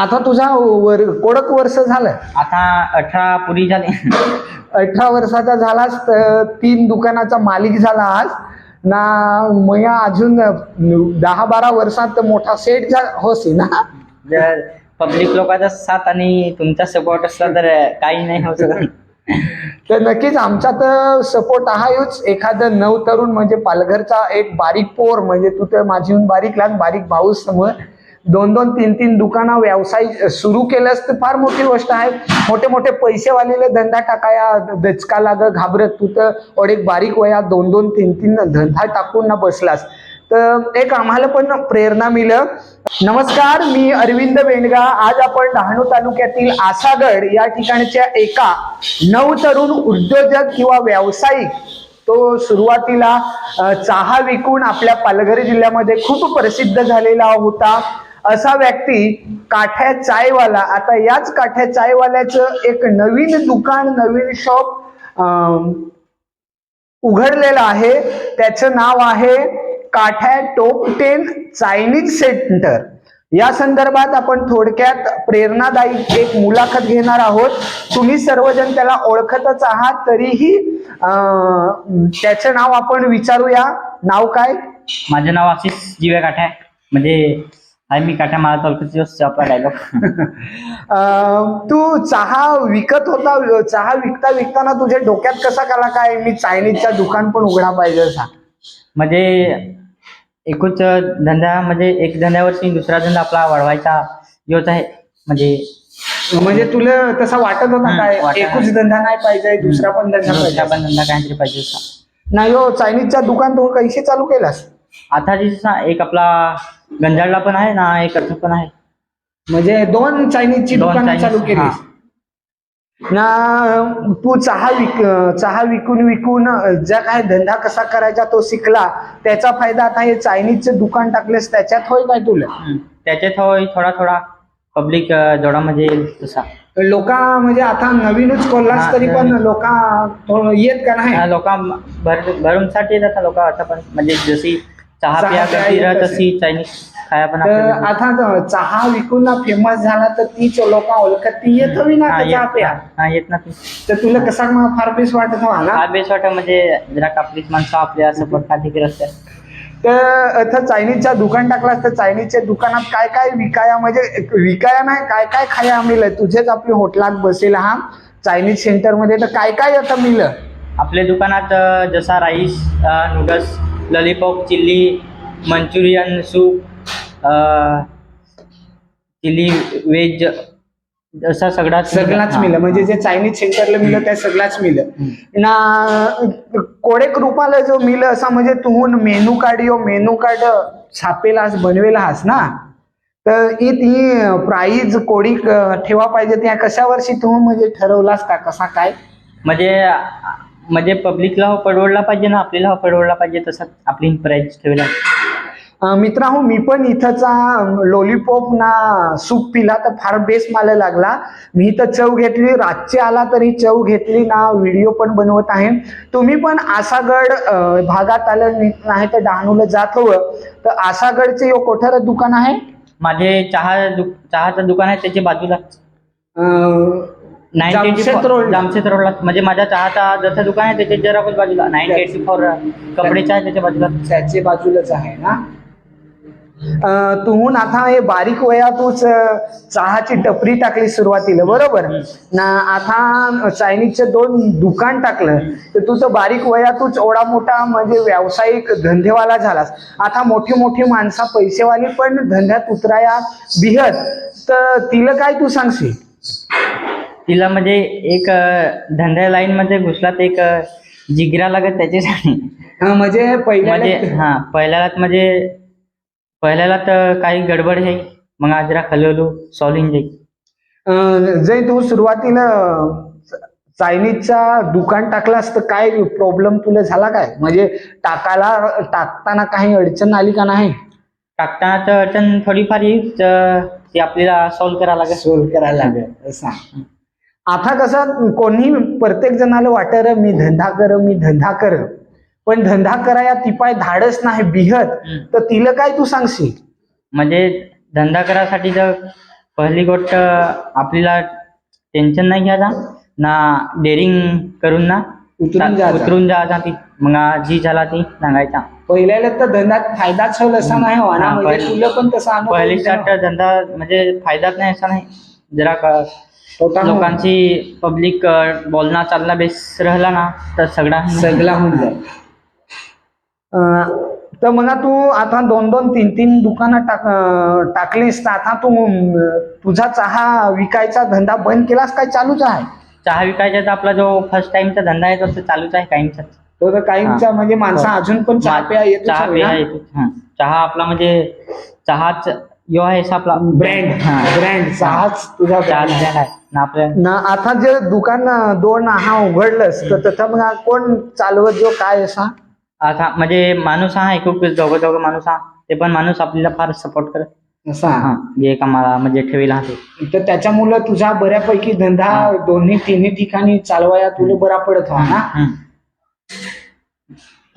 आता तुझा वर कोडक वर्ष झालं. आता अठरा पुरी झाले. अठरा वर्षाचा झालास तर तीन दुकानाचा मालिक झाला आज. ना मया अजून दहा बारा वर्षात मोठा सेट होसी ना? जर पब्लिक लोकांचा साथ आणि तुमचा सपोर्ट असला तर काही नाही होऊ शकत. तर नक्कीच आमचा तर सपोर्ट आहेच. एखादं नव तरुण म्हणजे पालघरचा एक बारीक पोर म्हणजे तू तर माझीहून बारीक लहान बारीक भाऊ समोर. दोन दोन तीन तीन दुकानं व्यवसाय सुरू केलंस तर फार मोठी गोष्ट आहे. मोठे मोठे पैसेवालेले धंदा टाकाया दचका लाग घाबरत तू तर अडेक बारीक वया दोन दोन तीन तीन धंदा टाकून ना बसलास. तर एक आम्हाला पण प्रेरणा मिळलं. नमस्कार मी अरविंद बेंडगा आज आपण डहाणू तालुक्यातील आसागड या ठिकाणच्या एका नवतरुण उद्योजक किंवा व्यावसायिक तो सुरुवातीला चहा विकून आपल्या पालघर जिल्ह्यामध्ये खूप प्रसिद्ध झालेला होता. असा व्यक्ती काठ्या चायवाला आता याच काठ्या चायवाल्याचं एक नवीन दुकान नवीन शॉप उघडलेलं आहे. त्याचं नाव आहे काठ्या टोप टेन चायनीज सेंटर. या संदर्भात आपण थोडक्यात प्रेरणादायी एक मुलाखत घेणार आहोत. तुम्ही सर्वजण त्याला ओळखतच आहात तरीही त्याचं नाव आपण विचारूया. नाव काय? माझं नाव आशिष जीवे काठ्या म्हणजे आहे मी काठा मला तालुक्याची आपला डायलॉग तू चहा विकत होता चहा विकता विकताना तुझ्या डोक्यात कसा काला काय? मी चायनीजचा दुकान पण उघडा पाहिजे असा म्हणजे एकूच धंदा म्हणजे एक धंद्यावरती दुसरा धंदा आपला वाढवायचा योच आहे. म्हणजे म्हणजे तुला तसा वाटत होता काय? एकच धंदा नाही पाहिजे दुसरा पण धंदा पाहिजे. पण धंदा काहीतरी पाहिजे नाही हो चायनीजचा दुकान तू कैसे चालू केलास? आता जसा एक आपला गंजाडला पण आहे ना एक अर्थ पण आहे. म्हणजे दोन चायनीजची दोन दुकानं Chinese, चालू केलीस. ना तू चहा विक चहा विकून विकून ज्या काय धंदा कसा करायचा तो शिकला त्याचा फायदा आता हे चायनीजचं दुकान टाकलेस त्याच्यात होय काय तुला? हम्म. त्याच्यात होय थोडा थोडा पब्लिक जोडामध्ये येईल तसा. लोक म्हणजे आता नवीनच खोललास हा, तरी पण नवीन. लोक येत का नाही? लोक भर भरमसाठी येतात लोक आता पण. म्हणजे जशी चहा चहा पिया येत. तशी चायनीज खाया पण तर आपल्याला- आता चहा विकून फेमस झाला तर तीच लोक ओळखत ती येत हवी ना हा, चहा येत प्या. हा येत ना ती. तर तुला कसा मग फार बेस वाटत हवा ना? हा बेस वाटत म्हणजे जरा आपलीच माणसं आपल्या सपोर्ट खाती असतात तर आता चायनीजच्या दुकान टाकलास तर चायनीजच्या दुकानात काय काय विकाया म्हणजे विकाया नाही काय काय खाया मिळलं? तुझेच आपली होटलात बसेल हा. चायनीज सेंटरमध्ये तर काय काय आता मिळलं? आपल्या दुकानात अ, जसा rice noodles lollipop chilli manchurian soup chilli veg असा सगळा सगळाच मिळलं म्हणजे जे चायनीज सेंटरला मिळलं त्या सगळाच मिळलं ना कोडेक रूपाला जो मिळलं असा म्हणजे तू मेनू काढियो मेनू काढ छापेला हास बनवेला हास ना. तर ही ती प्राईज कोडी ठेवा पाहिजे त्या कशावर्षी तू म्हणजे ठरवलास का? कसा काय? म्हणजे म्हणजे पब्लिकला परवडला पाहिजे ना? आपल्याला परवडला पाहिजे तसं आपली प्राईस ठेवला अं, मित्रांनो मी पण इथंचा लॉलीपॉप ना सूप पिला तर फार बेस्ट मला लागला. मी तर चव घेतली रातची आला तरी चव घेतली ना व्हिडिओ पण बनवत आहे. तुम्ही पण आसागड भागात आलं नाही तर डहाणूला जात हवं. तर आसागडचे यो कोठार दुकान आहे? माझे चहा दु चहाचं दुकान आहे त्याच्या बाजूला जामशेद रोड. जामशेद रोडला म्हणजे माझ्या चहाचा जसं दुकान आहे त्याच्या जरा बाजूला. नाईन एटी फोर कपडेच्या आहे त्याच्या बाजूला. त्याचे बाजूलाच आहे ना? अं, तूहून आता हे बारीक वयातूच अं, चहाची टपरी टाकली सुरुवातीला बरोबर? ना आता चायनीजचं दोन दुकान टाकलं तर तू तर बारीक वयातूच एवढा मोठा म्हणजे व्यावसायिक धंदेवाला झालास. आता मोठी मोठी माणसा पैसेवाली पण धंद्यात उतराया बिहत. तर तिला काय तू सांगशील? तिला म्हणजे एक धंद्या लाईन मध्ये घुसला तर एक जिगरा लागत त्याच्यासाठी. अं, म्हणजे पहिल्या म्हणजे हा पहिल्यालाच म्हणजे पहिल्याला तर काही गडबड आहे मग आज जरा हलवलो सॉल्विंग जाईल अं, जय तू सुरुवातीला चायनीजचा दुकान टाकलास तर काय प्रॉब्लेम तुला झाला काय? म्हणजे टाकायला टाकताना काही अडचण आली का नाही? टाकताना तर अडचण थोडीफार येईल तर ती आपल्याला सॉल्व्ह करावं लागेल. सोल्व करायला लागेल सांग आता कसं कोणी प्रत्येक जणाला वाटत मी धंदा कर मी धंदा कर पण धंदा कराया ती पाय धाडच नाही बिहत. तर तिला काय तू सांगशील म्हणजे धंदा करायसाठी तर पहिली गोष्ट आपल्याला टेन्शन नाही घ्यायचा ना डेअरिंग करून ना उतरून जायचा. उतरून जायचा ती मग जी झाला ती सांगायचा पहिल्याला तर धंद्यात फायदाच होईल असा नाही हो ना हा, म्हणजे पहिली- तुला पण तसा अनुभव पहिली येईल ना. स्टार्ट धंदा म्हणजे फायदाच नाही असा नाही जरा का. लोकांची पब्लिक बोलणं चालला बेस राहिला ना तर सगळा सगळा होऊन जाईल. तर मग तू आता दोन दोन तीन तीन दुकानं टाक टाकलीस तर आता तू तुझा चहा विकायचा धंदा बंद केलास काय? चालूच आहे. चहा विकायचा तर आपला जो फर्स्ट टाइमचा धंदा आहे तो चालूच आहे कायमचा. तो तर काहींचा म्हणजे माणसं हो. अजून पण चहा प्या येतो चहा प्या येतो. चहा आपला म्हणजे चहाच यो आहे आपला ब्रँड हा. ब्रँड चहाच तुझा आहे. आहे ना आपल्या ना आता जे दुकान दोन हा उघडलंस तर तिथं मग कोण चालवत जो काय असा आता म्हणजे माणूस हा खूप दोघं दोघं माणूस हा. ते पण माणूस आपल्याला फार सपोर्ट करत. असा. हा जे कामाला म्हणजे ठेवीला हा ते तर त्याच्यामुळं तुझा बऱ्यापैकी धंदा दोन्ही तिन्ही ठिकाणी चालवाया तुला बरा पडत हो ना.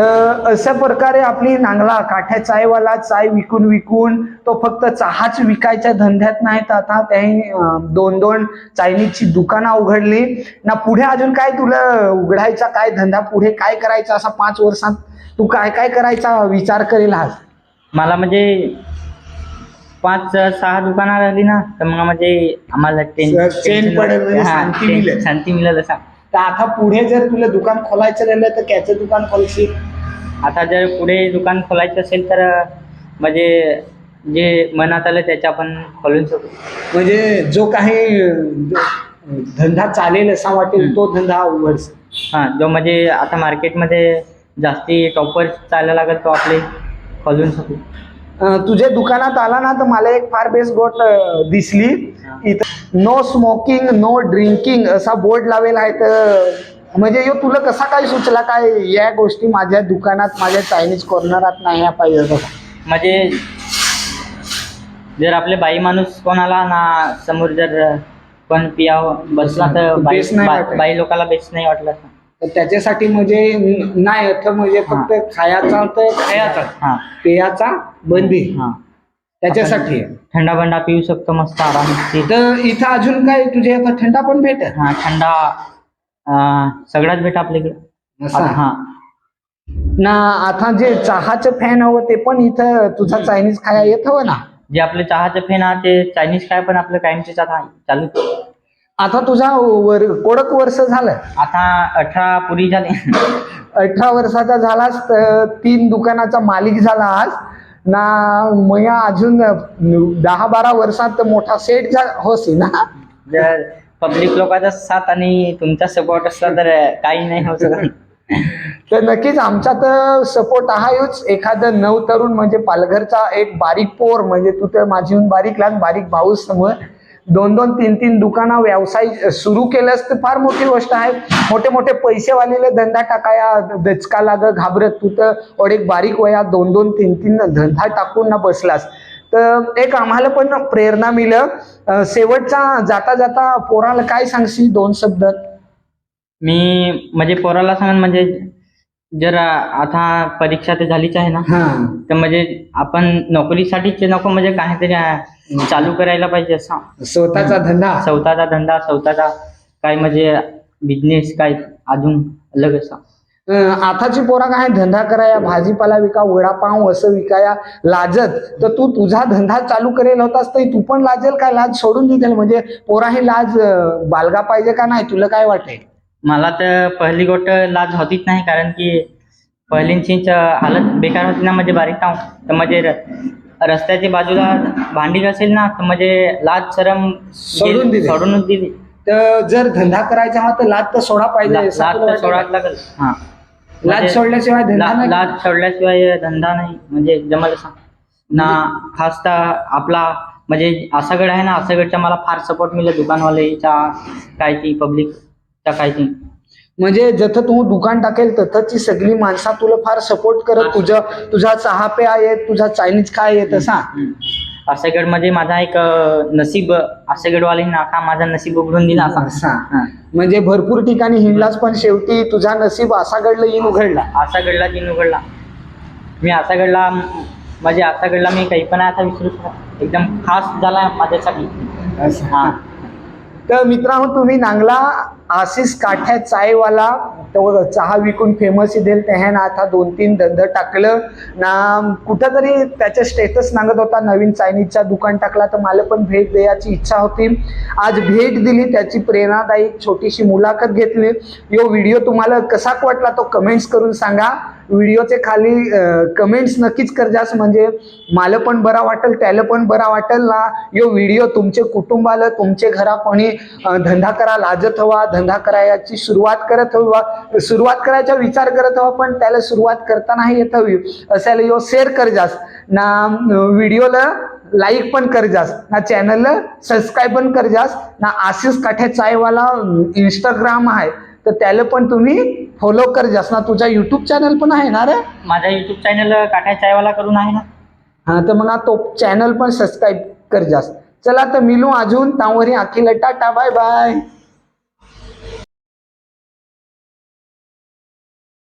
तर अशा प्रकारे आपली नांगला काठ्या चायवाला चाय विकून विकून तो फक्त चहाच विकायच्या धंद्यात नाही तर आता त्याही दोन दोन चायनीजची दुकानं उघडली. ना पुढे अजून काय तुला उघडायचा काय धंदा पुढे काय करायचा असा पाच वर्षात तू काय काय करायचा विचार करेल आज? मला म्हणजे पाच सहा दुकानं राहिली ना तर मग म्हणजे आम्हाला टेन- पडेल म्हणजे शांती मिळेल. शांती मिळेल असा. तर आता पुढे जर तुला दुकान खोलायचं राहिलं तर त्याचं दुकान खोलशील? आता जर पुढे दुकान खोलायचं असेल तर म्हणजे जे मनात आलं त्याच्या आपण खोलून शकतो म्हणजे जो काही धंदा चालेल असा वाटेल तो धंदा उघडस हा जो म्हणजे आता मार्केटमध्ये जास्ती टॉपर चालायला लागेल तो आपले खोलून शकू अं, तुझ्या दुकानात आला ना तर मला एक फार बेस्ट गोष्ट अं, दिसली. इथं नो स्मोकिंग नो ड्रिंकिंग असा बोर्ड लावेल आहे तर म्हणजे ह्यो तुला कसा काय सुचला? काय या गोष्टी माझ्या दुकानात माझ्या चायनीज कॉर्नरात नाही या पाहिजे? म्हणजे जर आपले बाई माणूस कोण आला ना समोर जर कोण पिया बसला तर बाई बेस नाही वाटत. बाई लोकांना बेस नाही वाटलं तर. त्याच्यासाठी म्हणजे न- नाही अर्थ म्हणजे फक्त खायाचा तर खायाचा. हा. पेयाचा बंदी. हा. त्याच्यासाठी. आहे. थंडा बंडा पिऊ शकतो मस्त आराम तर इथं अजून काय तुझ्या आता थंडा पण भेटत? हा थंडा सगळ्याच भेट आपल्याकडे. असा? हा. ना आता जे चहाचं फॅन हवं ते पण इथं तुझा चायनीज खाया येत हवं ना? जे आपले चहाचे फेन आहे ते चायनीज काय पण आपलं कायमचे आता चालू आता तुझा वर कोडक वर्ष झालं. आता अठरा पुरी झाले. अठरा वर्षाचा झालास तर तीन दुकानाचा मालिक झाला आज. ना मया अजून दहा बारा वर्षात मोठा सेट झा होसी ना? पब्लिक लोकांचा साथ आणि तुमचा सपोर्ट असला तर काही नाही होऊ शकत. तर नक्कीच आमचा तर सपोर्ट आहेच. एखादं नव तरुण म्हणजे पालघरचा एक बारीक पोर म्हणजे तू तर माझीहून बारीक लहान बारीक भाऊ समोर. दोन दोन तीन तीन दुकानं व्यवसाय सुरू केलंस तर फार मोठी गोष्ट आहे. मोठे मोठे पैसेवालेले धंदा टाकाया दचका लाग घाबरत. तू तर और एक बारीक वयात दोन दोन तीन तीन धंदा टाकून ना बसलास. तर एक आम्हाला पण प्रेरणा मिळलं. अं, शेवटचा जाता जाता पोराला काय सांगशील दोन शब्द? मी म्हणजे पोराला सांगेन म्हणजे जर आता परीक्षा तर झालीच आहे ना. तर म्हणजे आपण नोकरीसाठीच नको म्हणजे काहीतरी चालू करायला पाहिजे असं. स्वतःचा धंदा. स्वतःचा धंदा स्वतःचा काय म्हणजे बिझनेस काय अजून अलग असा. आताची पोरा काय धंदा कराया भाजीपाला विका वडापाव असं विकाया लाजत. तर तू तुझा धंदा चालू करेल होतास तर तू पण लाजेल काय लाज सोडून देतील. म्हणजे पोरा ही लाज अं, बाळगा पाहिजे का नाही? तुला काय वाटते मला तर पहिली गोष्ट लाज होतीच नाही कारण की पहिलींचीच हालत बेकार होती ना म्हणजे बारीक काम. तर म्हणजे रस्त्याच्या बाजूला भांडी असेल ना तर म्हणजे लाज शरम सोडून दिली. सोडूनच दिली. तर जर धंदा करायचा हा तर लाज तर सोडा पाहिजे ला- लाज तर? लागेल. हा. लाज म्हणजे सोडल्याशिवाय धंदा ला- नाही? लाज सोडल्याशिवाय धंदा नाही. म्हणजे जमल असा ना खास तर आपला म्हणजे आसागड आहे ना आसागडचा मला फार सपोर्ट मिळेल दुकानवालेच्या काय ती पब्लिकच्या काय ती. म्हणजे जथं तू दुकान टाकेल तथंची सगळी माणसा तुला फार सपोर्ट करत. तुझं तुझा चहा पे आहे तुझा चायनीज काय आहे तसा मध्ये माझा एक अं, नसीब आसागडवाले नाका माझा नसीब उघडून दिला असा. असा. म्हणजे भरपूर ठिकाणी हिंडलाच पण शेवटी तुझा नसीब असा घडलं येईन उघडला. आसागडला जीन उघडला. मी आसागडला म्हणजे आसागडला मी काही पण आता विसरू शकत एकदम खास झाला माझ्यासाठी. हा तर मित्रांनो तुम्ही नांगला आशिष काठ्या चायवाला तो चहा विकून फेमस देईल त्याने आता दोन तीन धंदा टाकलं. ना कुठंतरी त्याचे स्टेटस सांगत होता नवीन चायनीजचा दुकान टाकला तर मला पण भेट द्यायची इच्छा होती. आज भेट दिली त्याची प्रेरणादायी छोटीशी मुलाखत घेतली. यो व्हिडिओ तुम्हाला कसा वाटला तो कमेंट्स करून सांगा. व्हिडिओचे खाली कमेंट्स नक्कीच करजास म्हणजे मला पण बरा वाटेल त्याला पण बरा वाटेल ना. यो व्हिडिओ तुमचे कुटुंबाला तुमचे घरा कोणी धंदा करा लाजत हवा धंदा करायची सुरुवात करत हवा सुरुवात करायचा विचार करत हवा पण त्याला सुरुवात करताना येत हवी. असायला यो शेअर करजास ना व्हिडिओला लाईक पण करजास ना चॅनलला सबस्क्राईब पण करजास ना आशिष काठे चायवाला इंस्टाग्राम आहे. तर त्याला पण तुम्ही फॉलो करजास ना तुझा युट्यूब चॅनल पण आहे ना रे? माझा युट्यूब चॅनल काठ्या चायवाला करून आहे ना. हा तर मग तो चॅनल पण सबस्क्राईब करजास चला तर मिलू अजून. तावरी अखिल टाटा बाय बाय